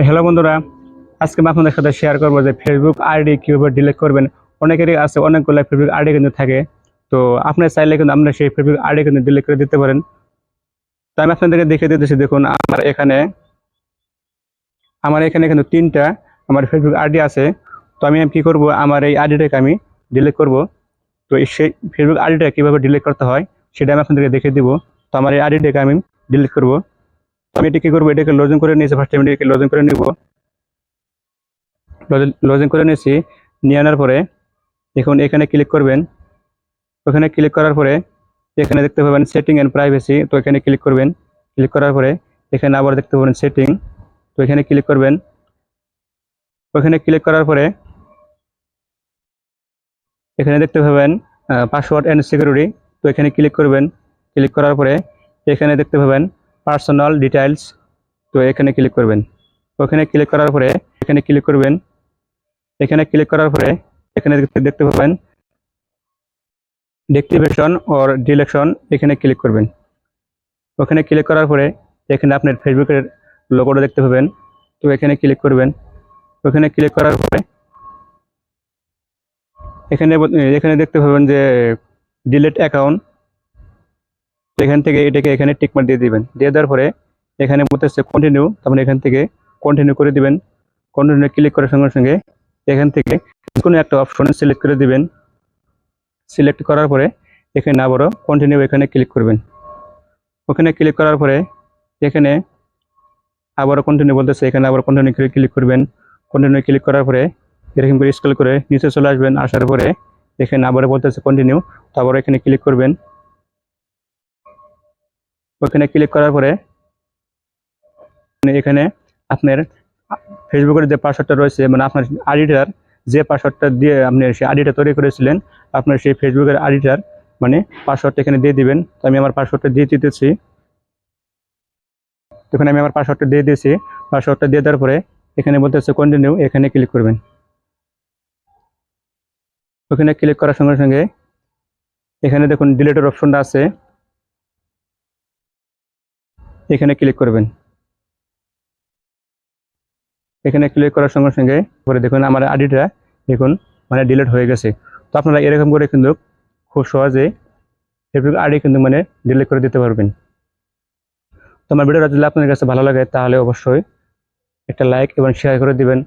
তো হ্যালো বন্ধুরা, আজকে আমি আপনাদের সাথে শেয়ার করব যে ফেসবুক আইডি কীভাবে ডিলিট করবেন। অনেকেরই আছে অনেকগুলো ফেসবুক আইডি কিন্তু থাকে। তো আপনার চাইলে কিন্তু আপনার সেই ফেসবুক আইডি কিন্তু ডিলিট করে দিতে পারেন। তো আমি আপনাদেরকে দেখে দিতেছি, দেখুন আমার এখানে আমার এখানে কিন্তু তিনটা আমার ফেসবুক আইডি আছে। তো আমি কী করব, আমার এই আইডিটাকে আমি ডিলিট করব। তো সেই ফেসবুক আইডিটা কীভাবে ডিলিট করতে হয়, সেটা আমি আপনাদেরকে দেখে দিব। তো আমার এই আইডিটাকে আমি ডিলিট করব। আমি এটা কী করব? এটাকে লজিং করে নিয়েছি ফার্স্ট টাইম এটাকে লজিং করে নিব। লজিং করে নিয়েছি, নিয়ে আনার পরে এখন এখানে ক্লিক করবেন। ওখানে ক্লিক করার পরে এখানে দেখতে পাবেন সেটিং অ্যান্ড প্রাইভেসি তো এখানে ক্লিক করবেন। ক্লিক করার পরে এখানে আবার দেখতে পাবেন সেটিং তো এখানে ক্লিক করবেন। ওখানে ক্লিক করার পরে এখানে দেখতে পাবেন পাসওয়ার্ড অ্যান্ড সিকিউরিটি তো এখানে ক্লিক করবেন। ক্লিক করার পরে এখানে দেখতে পাবেন পার্সোনাল ডিটেইলস তো এখানে ক্লিক করবেন। ওখানে ক্লিক করার পরে, এখানে ক্লিক করবেন। এখানে ক্লিক করার পরে, এখানে দেখতে- পাবেন ডিক্টিভেশন ওর ডিলেকশন এখানে ক্লিক করবেন। ওখানে ক্লিক করার পরে, এখানে আপনার ফেসবুকের লোগোটা দেখতে পাবেন। তো এখানে ক্লিক করবেন। ওখানে ক্লিক করার পরে, এখানে এখানে দেখতে পাবেন যে ডিলেট অ্যাকাউন্ট এখান থেকে এটাকে এখানে টিকমার দিয়ে দিবেন। দিয়ে দেওয়ার পরে এখানে বলতেছে কন্টিনিউ তারপরে এখান থেকে কন্টিনিউ করে দিবেন। কন্টিনিউ ক্লিক করার সঙ্গে সঙ্গে এখান থেকে কোনো একটা অপশন সিলেক্ট করে দিবেন। সিলেক্ট করার পরে এখানে আবারও কন্টিনিউ এখানে ক্লিক করবেন। ওখানে ক্লিক করার পরে এখানে আবারও কন্টিনিউ বলতেছে, এখানে আবার কন্টিনিউ করে ক্লিক করবেন। কন্টিনিউ ক্লিক করার পরে এরকম করে স্কেল করে নিচে চলে আসবেন। আসার পরে এখানে আবারও বলতেছে কন্টিনিউ তারপর এখানে ক্লিক করবেন। ওখানে ক্লিক করার পরে মানে এখানে আপনার ফেসবুকের যে পাসওয়ার্ডটা রয়েছে মানে আপনার আইডিটার যে পাসওয়ার্ডটা দিয়ে আপনি সেই আইডিটা তৈরি করেছিলেন, আপনার সেই ফেসবুকের আইডিটার মানে পাসওয়ার্ডটা এখানে দিয়ে দিবেন। তো আমি আমার পাসওয়ার্ডটা দিয়ে দিতেছি। তখন আমি আমার পাসওয়ার্ডটা দিয়ে দিয়েছি। পাসওয়ার্ডটা দিয়ে দেওয়ার পরে এখানে বলতেছে কন্টিনিউ এখানে ক্লিক করবেন। ওখানে ক্লিক করার সঙ্গে সঙ্গে এখানে দেখুন ডিলেটের অপশনটা আছে। এখানে ক্লিক করবেন। এখানে ক্লিক করার সঙ্গে সঙ্গে পরে দেখুন আমার আইডিটা দেখুন মানে ডিলিট হয়ে গেছে। তো আপনারা এরকম করে কিন্তু খুব সহজে ফেসবুক আইডি কিন্তু মানে ডিলিট করে দিতে পারবেন। তো আমার ভিডিওটা যদি আপনাদের কাছে ভালো লাগে তাহলে অবশ্যই একটা লাইক এবং শেয়ার করে দিবেন।